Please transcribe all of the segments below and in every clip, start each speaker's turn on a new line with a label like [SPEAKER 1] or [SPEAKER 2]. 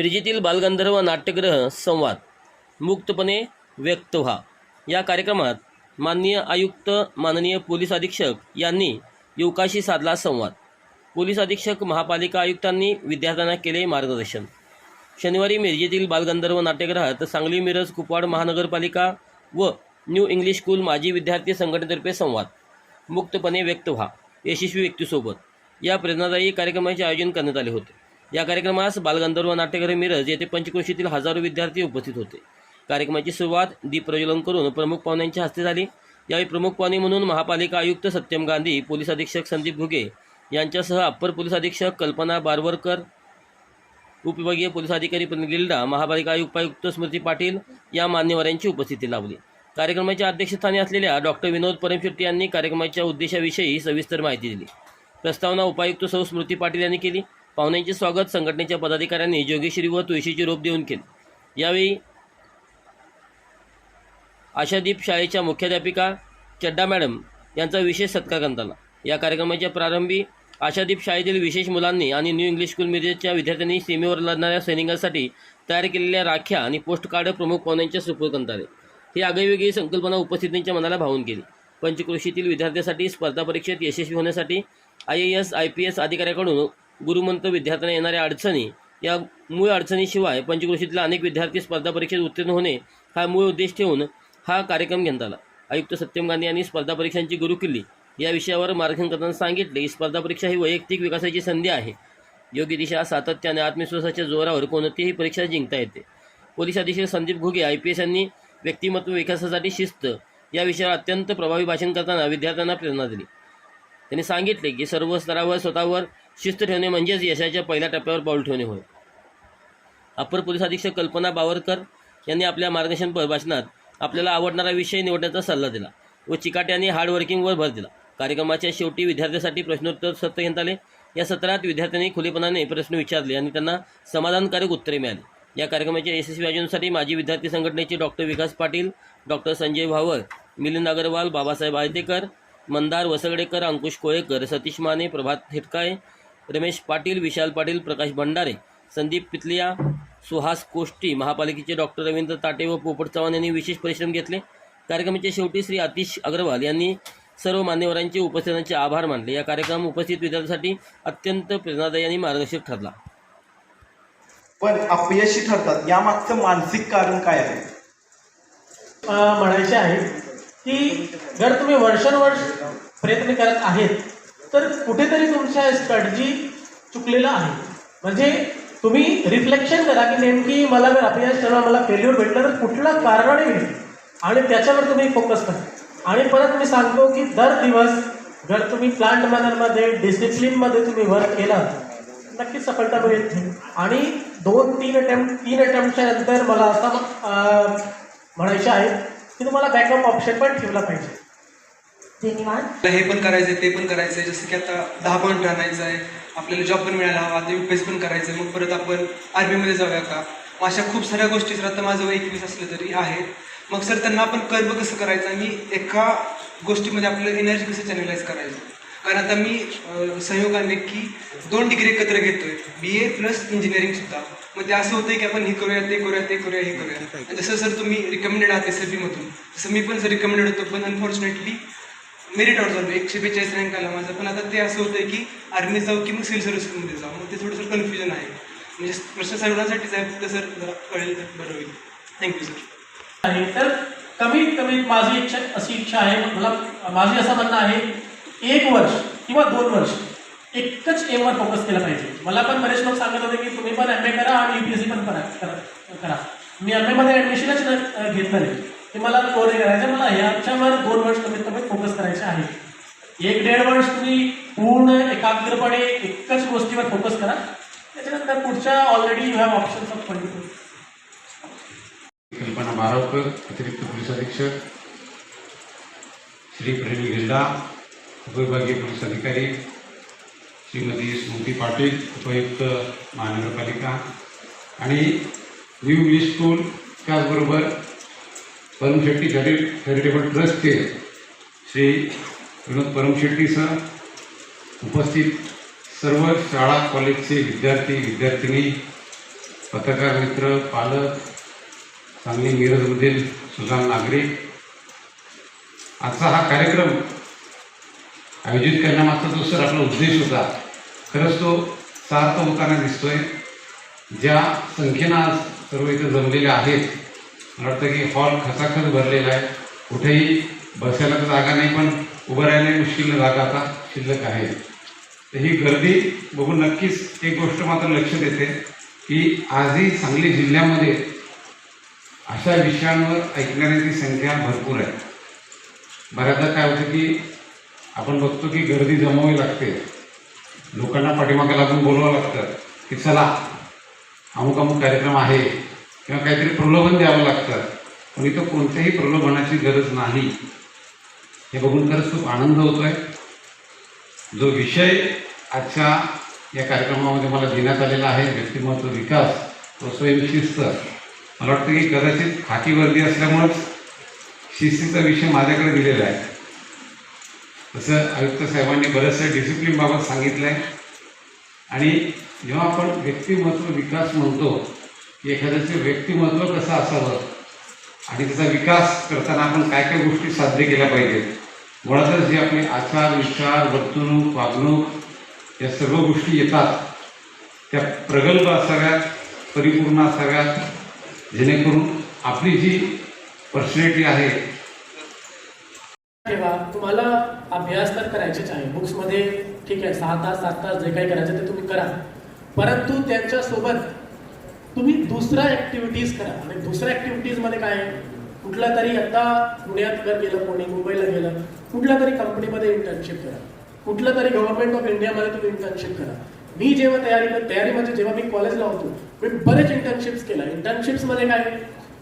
[SPEAKER 1] मिरजेतील बालगंधर्व नाट्यग्रह संवाद मुक्तपणे व्यक्त व्हा. या कार्यक्रमात माननीय आयुक्त माननीय पोलीस अधीक्षक यांनी युवकाशी साधला संवाद. पोलीस अधीक्षक महापालिका आयुक्तांनी विद्यार्थ्यांना केले मार्गदर्शन. शनिवारी मिरजेतील बालगंधर्व नाट्यगृहात सांगली मिरज कुपवाड महानगरपालिका व न्यू इंग्लिश स्कूल माजी विद्यार्थी संघटनेतर्फे संवाद. मुक्तपणे व्यक्त व्हा. यशस्वी व्यक्तीसोबत. या प्रेरणादायी कार्यक्रमाचे आयोजन करण्यात आले होते. या कार्यक्रमास बालगंधर्व नाट्यगृह मिरज येथे पंचक्रोशीतील हजारो विद्यार्थी उपस्थित होते. कार्यक्रमाची सुरुवात दीप प्रज्वलन करून प्रमुख पाहुण्यांच्या हस्ते झाली. यावेळी प्रमुख पाहुणे म्हणून महापालिका आयुक्त सत्यम गांधी पोलीस अधीक्षक संदीप घुगे यांच्यासह अप्पर पोलीस अधीक्षक कल्पना बारवरकर उपविभागीय पोलीस अधिकारी गिल्डा महापालिका उपायुक्त स्मृती पाटील या मान्यवरांची उपस्थिती लावली कार्यक्रमाच्या अध्यक्षस्थानी असलेल्या डॉक्टर विनोद परमशेट्टी यांनी कार्यक्रमाच्या उद्देशाविषयी सविस्तर माहिती दिली. प्रस्तावना उपायुक्त सौ स्मृती पाटील यांनी केली. पाहुण्यांचे स्वागत. संघटनेच्या पदाधिकाऱ्यांनी जोगेश्वरी व तुळशीचे रोप देऊन केले. यावेळी आशादीप शाळेच्या मुख्याध्यापिका चड्डा मॅडम यांचा विशेष सत्कार करण्यात आला. या कार्यक्रमाच्या प्रारंभी आशादीप शाळेतील विशेष मुलांनी आणि न्यू इंग्लिश स्कूल मिरजेच्या विद्यार्थ्यांनी सीमेवर लढणाऱ्या सैनिकांसाठी तयार केलेल्या राख्या आणि पोस्ट कार्ड प्रमुख पाहुण्यांच्या सुपूर्द करण्यात आले ही आगळीवेगळी संकल्पना उपस्थितींच्या मनाला भावून केली पंचकृषीतील विद्यार्थ्यांसाठी स्पर्धा परीक्षेत यशस्वी होण्यासाठी I A S I P S अधिकाऱ्याकडून गुरुमंत्र विद्यार्थ्यांना येणाऱ्या अडचणी या मूळ अडचणीशिवाय पंचकृषीतल्या अनेक विद्यार्थी स्पर्धा परीक्षेत उत्तीर्ण होणे हा मूळ उद्देश ठेवून हा कार्यक्रम घेण्यात आला. आयुक्त सत्यम गांधी यांनी स्पर्धा परीक्षांची गुरुकिल्ली या विषयावर मार्गदर्शन करताना सांगितले की स्पर्धा परीक्षा ही वैयक्तिक विकासाची संधी आहे. योग्य दिशा सातत्य आणि आत्मविश्वासाच्या जोरावर कोणतीही परीक्षा जिंकता येते. पोलीस अधीक्षक Sandeep Ghuge I P S यांनी व्यक्तिमत्व विकासासाठी शिस्त या विषयावर अत्यंत प्रभावी भाषण करताना विद्यार्थ्यांना प्रेरणा दिली. त्यांनी सांगितले की सर्व स्तरावर स्वतःवर शिस्त ठेवणे म्हणजेच यशाच्या पहिल्या टप्प्यावर पाऊल ठेवणे होय. अपर पोलीस अधीक्षक कल्पना बावरकर यांनी आपल्या मार्गदर्शन भाषणात आपल्याला आवडणारा विषय निवडण्याचा सल्ला दिला व चिकाट्याने यांनी हार्डवर्किंगवर भर दिला. कार्यक्रमाच्या शेवटी विद्यार्थ्यांसाठी प्रश्नोत्तर सत्र घेण्यात आले. या सत्रात विद्यार्थ्यांनी खुलेपणाने प्रश्न विचारले आणि त्यांना समाधानकारक उत्तरे मिळाली. या कार्यक्रमाच्या यशस्वी आयोजनासाठी माजी विद्यार्थी संघटनेचे डॉक्टर विकास पाटील डॉक्टर संजय भावर मिलिंद अगरवाल बाबासाहेब आयतेकर मंदार वसगडेकर अंकुश कोळेकर सतीश माने प्रभात हिटकाय रमेश पाटील विशाल पाटील प्रकाश भंडारे संदीप पितलिया सुहास कोष्टी महापालिकेचे डॉक्टर रवींद्र ताटे व पोपट चव्हाण यांनी विशेष परिश्रम घेतले. कार्यक्रमाच्या शेवटी श्री आतिश अग्रवाल यांनी सर्व मान्यवरांचे उपस्थितांचे आभार मानले. या कार्यक्रम उपस्थित विद्यार्थ्यांसाठी अत्यंत प्रेरणादायी आणि मार्गदर्शक ठरला.
[SPEAKER 2] पण अपयशी ठरतात. यामागचं मानसिक कारण काय आहे?
[SPEAKER 3] अ, म्हणायचे आहे की जर तुम्ही वर्षानुवर्ष प्रयत्न करत आहेत तर कुठेतरी तुमच्या स्ट्रॅटजी चुकलेला आहे. म्हणजे तुम्ही रिफ्लेक्शन करा की नेमकी मला जर अपयश ठरवा मला फेल्युअर भेटलं तर कुठला कारणाने भेटलं? आणि त्याच्यावर तुम्ही फोकस करा. आणि परत मी सांगतो की दर दिवस जर तुम्ही प्लांट मॅनरमध्ये डिसिप्लिनमध्ये तुम्ही वर्क केला नक्कीच सफलता मिळेल आणि दोन तीन अटेम्प्ट तीन अटेम्प्टच्या नंतर मला असं अं, म्हणायचे आहे की तुम्हाला बॅकअप ऑप्शन पण ठेवला पाहिजे.
[SPEAKER 4] धन्यवाद.
[SPEAKER 5] हे पण करायचंय ते पण करायचं आहे जसं की आता दहा पॉईंट राहण्याचं आहे आपल्याला जॉब पण मिळायला हवा आता यू पण करायचं आहे मग परत आपण आर्मीमध्ये जाऊया का? मग अशा खूप साऱ्या गोष्टी सर आता माझं वय एकवीस असलं तरी आहे. मग सर त्यांना आपण कर्व कसं करायचं? आणि एका गोष्टीमध्ये आपलं एनर्जी कसं चॅनलाइज करायचं? कारण आता मी संयोगाने की दोन डिग्री एकत्र घेतोय. बी ए प्लस इंजिनिअरिंग सुद्धा. मग ते असं होतं की आपण हे करूया ते करूया ते करूया हे करूया. जसं सर तुम्ही रिकमेंडेड आहात एस मधून तसं मी पण सर रिकमेंडेड होतो पण अनफॉर्च्युनेटली मेरिट आउट झालो एकशे बेचाळीस रँक आला माझा. पण आता ते असं होतं की आर्मी जाऊ की मग सिव्हिल सर्व्हिसमध्ये जाऊ. मग ते थोडंसं कन्फ्युजन आहे. म्हणजे प्रश्न सर्वांसाठीच आहे तर सर कळेल तर बरं होईल. थँक्यू सर
[SPEAKER 3] आहे. तर कमीत कमी माझी इच्छा अशी इच्छा आहे. मला माझी असं म्हणणं आहे एक वर्ष किंवा दोन वर्ष एकच एमवर फोकस केलं पाहिजे. मला पण बरेच लोक सांगत होते की तुम्ही पण एम ए करा आणि यू पी एस सी पण करा करा. करा मी एम एमध्ये ॲडमिशनच घेत घेतलं नाही. हे मला कोरे करायचं मला याच्यावर दोन वर्ष कमीत कमी फोकस करायचे आहे. एक डेढ वर्ष तुम्ही पूर्ण एकाग्रपणे एकच गोष्टीवर फोकस करा. त्याच्यानंतर पुढच्या already you have options of twenty
[SPEAKER 6] Kalpana Baravkar अतिरिक्त पोलीस अधीक्षक. श्री प्रेमी गिल्डा उपविभागीय पोलीस अधिकारी. श्रीमती स्मृती पाटील उपयुक्त महानगरपालिका. आणि न्यू इंग्लिश स्कूल त्याचबरोबर परमशेट्टी चॅरि चॅरिटेबल ट्रस्टचे श्री विनोद परमशेट्टीसह उपस्थित सर्व शाळा कॉलेजचे विद्यार्थी विद्यार्थिनी पत्रकार मित्र पालक सांगली मिरजमधील सुजाण नागरिक. आजचा हा कार्यक्रम आयोजित करण्यामागचा जो सर आपला उद्देश होता खरंच तो सार्थ होताना दिसतोय. ज्या संख्येनं आज सर्व इथं जमलेल्या आहेत मला वाटतं की हॉल खचाखच भरलेला आहे. कुठेही बसायला तर जागा नाही पण उभं राहायला मुश्किल जागा आता शिल्लक आहे. तर ही गर्दी बघून नक्कीच एक गोष्ट मात्र लक्षात येते की आजही सांगली जिल्ह्यामध्ये अशा विषयांवर ऐकणाऱ्यांची संख्या भरपूर आहे. बऱ्याचदा काय होतं की आपण बघतो की गर्दी जमावी लागते. लोकांना पाठीमागे लागून बोलवावं लागतं की चला अमुक अमुक कार्यक्रम आहे. किंवा काहीतरी प्रलोभन द्यावं लागतं. पण इथं कोणत्याही प्रलोभनाची गरज नाही. हे बघून खरंच खूप आनंद होतो आहे जो विषय आजच्या या कार्यक्रमामध्ये मला देण्यात आलेला आहे व्यक्तिमत्व विकास व स्वयंशिस्त. मला वाटतं की कदाचित खाकी वर्दी असल्यामुळंच शिस्तीचा विषय माझ्याकडे दिलेला आहे. तसं आयुक्त साहेबांनी बऱ्याचशा डिसिप्लिनबाबत सांगितलं आहे आणि जेव्हा आपण व्यक्तिमत्व विकास म्हणतो एखाद्याचं व्यक्तिमत्व कसं असावं? आणि त्याचा विकास करताना आपण काय काय गोष्टी साध्य केल्या पाहिजेत? मुळातच जे आपले आचार विचार वर्तणूक वागणूक या सर्व गोष्टी येतात त्या प्रगल्भ असाव्यात परिपूर्ण असाव्यात जेणेकरून आपली जी पर्सनॅलिटी आहे
[SPEAKER 3] ठेवा तुम्हाला अभ्यास तर करायचेच आहे. बुक्समध्ये ठीक आहे सहा तास सात तास जे काही करायचं ते तुम्ही करा. परंतु त्यांच्यासोबत तुम्ही दुसऱ्या ॲक्टिव्हिटीज करा. आणि दुसऱ्या ॲक्टिव्हिटीजमध्ये काय आहे? कुठला तरी आता पुण्यात जर गेलं कोणी मुंबईला गेलं कुठल्या तरी कंपनीमध्ये इंटर्नशिप करा. कुठलं तरी गव्हर्नमेंट ऑफ इंडियामध्ये तुम्ही इंटर्नशिप करा. मी जेव्हा तयारी तयारी म्हणजे जेव्हा मी कॉलेजला होतो मी बरेच इंटर्नशिप्स केला. इंटर्नशिप्समध्ये काय आहे?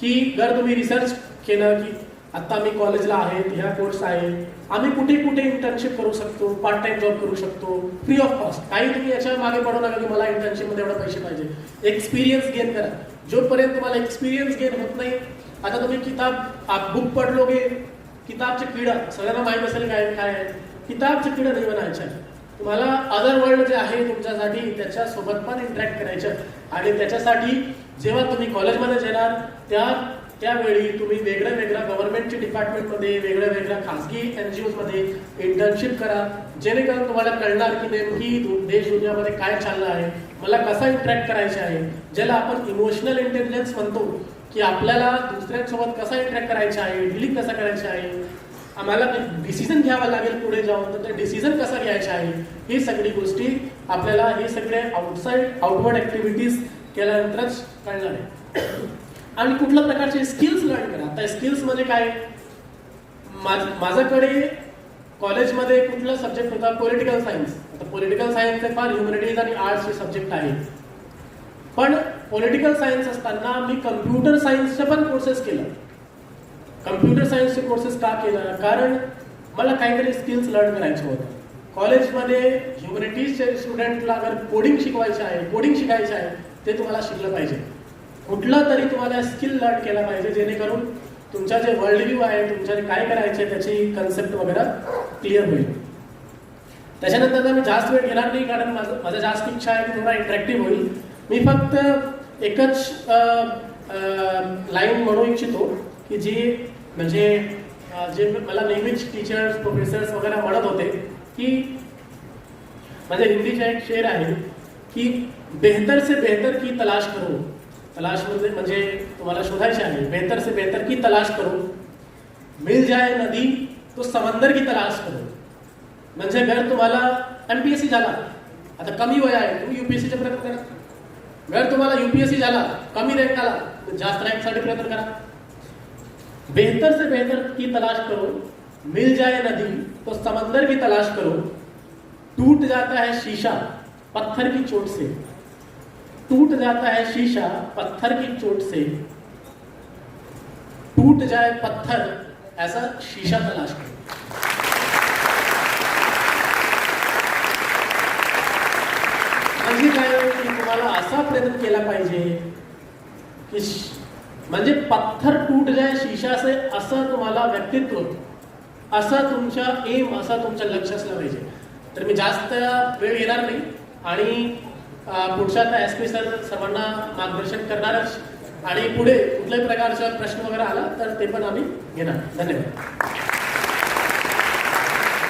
[SPEAKER 3] की जर तुम्ही रिसर्च केलं की आता मी कॉलेजला आहे ह्या कोर्स आहे आम्ही कुठे कुठे इंटर्नशिप करू शकतो पार्ट टाइम जॉब करू शकतो फ्री ऑफ कॉस्ट काही तुम्ही याच्या मागे पडू नका की मला इंटर्नशिपमध्ये एवढा पैसे पाहिजे. एक्सपिरियन्स गेन करा. जोपर्यंत तुम्हाला एक्सपिरियन्स गेन होत नाही आता तुम्ही किताब आप बुक पडलोगे किताबचे किडा सगळ्यांना माहीत असेल काय काय आहे. किताबचे किडा नाही बनायचे. तुम्हाला अदर वर्ल्ड जे आहे तुमच्यासाठी त्याच्यासोबत पण इंटरॅक्ट करायचं. आणि त्याच्यासाठी जेव्हा तुम्ही कॉलेजमध्ये येणार त्या त्यावेळी तुम्ही वेगळ्या वेगळ्या गव्हर्नमेंटच्या डिपार्टमेंटमध्ये वेगळ्या वेगळ्या खासगी एन जी इंटर्नशिप करा. जेणेकरून तुम्हाला कळणार की नेमकी देश दुनियामध्ये काय चाललं आहे मला कसा इंटरॅक्ट करायचा आहे ज्याला आपण इमोशनल इंटेलिजन्स म्हणतो की आपल्याला दुसऱ्यांसोबत कसा इंटरॅक्ट करायचा आहे डिलिंग कसा करायचा आहे आम्हाला डिसिजन घ्यावा लागेल पुढे जाऊन तर ते डिसिजन कसा घ्यायचा आहे ही सगळी गोष्टी आपल्याला हे सगळे आउटसाईड आउटवर्ड ऍक्टिव्हिटीज केल्यानंतरच कळणार आहे. आणि कुठल्या प्रकारचे स्किल्स लर्न करा. आता स्किल्स म्हणजे काय? माझ- माझ्याकडे कॉलेजमध्ये कुठला सब्जेक्ट होता? पॉलिटिकल सायन्स आता पॉलिटिकल सायन्सचे फार ह्युमॅनिटीज आणि आर्ट्सचे सब्जेक्ट आहेत पण पॉलिटिकल सायन्स असताना मी कम्प्युटर सायन्सचे पण कोर्सेस केलं. कम्प्युटर सायन्सचे कोर्सेस का केलं? कारण मला काहीतरी स्किल्स लर्न करायचं होतं. कॉलेजमध्ये ह्युमॅनिटीजच्या स्टुडंटला अगर कोडिंग शिकवायचं आहे कोडिंग शिकायचं आहे ते तुम्हाला शिकलं पाहिजे. कुठला तरी तुम्हाला स्किल लर्न केला पाहिजे जेणेकरून तुमचा जे वर्ल्ड व्ह्यू आहे तुमच्या काय करायचे त्याची कन्सेप्ट वगैरे क्लिअर होईल. त्याच्यानंतर मी जास्त वेळ घेणार नाही कारण माझं माझं जास्त इच्छा आहे की थोडा इंटरॅक्टिव्ह होईल. मी फक्त एकच लाईन म्हणू इच्छितो की जी म्हणजे जे मला नेहमीच टीचर्स प्रोफेसर्स वगैरे म्हणत होते की म्हणजे हिंदीचा एक शेर आहे की बेहतर से बेहतर की तलाश करू. तलाश म्हणजे म्हणजे तुम्हाला शोधायचे बेहतर से बेहतर की तलाश करो मिल जाए नदी तो समंदर की तलाश करो म्हणजे जर तुम्हाला एमपीएससी झाला आता कमी वय आहे, तुम्ही युपीएससीचा प्रयत्न करा. जर तुम्हाला युपीएससी झाला कमी रँक आला तर जास्त रँकसाठी प्रयत्न करा. बेहतर से बेहतर की तलाश करो मिल जाए नदी तो समंदर की तलाश करो टूट जाता है शीशा, पत्थर की चोट से. टूट जाता है शीशा पत्थर की चोट से। टूट जाए पत्थर ऐसा शीशा तलाश करो। म्हणजे काय की तुम्हाला असा प्रयत्न केला पाहिजे की म्हणजे पत्थर टूट जाय शीशा से असं तुम्हाला व्यक्तित्व असा तुमच्या एम असं तुमचं लक्ष असलं पाहिजे तर मी जास्त वेळ घेणार नाही. आणि पुढच्या एस पी सर सर्वांना मार्गदर्शन करणारच. आणि पुढे कुठल्याही प्रकारचा प्रश्न वगैरे आला तर ते पण आम्ही घेणार. धन्यवाद.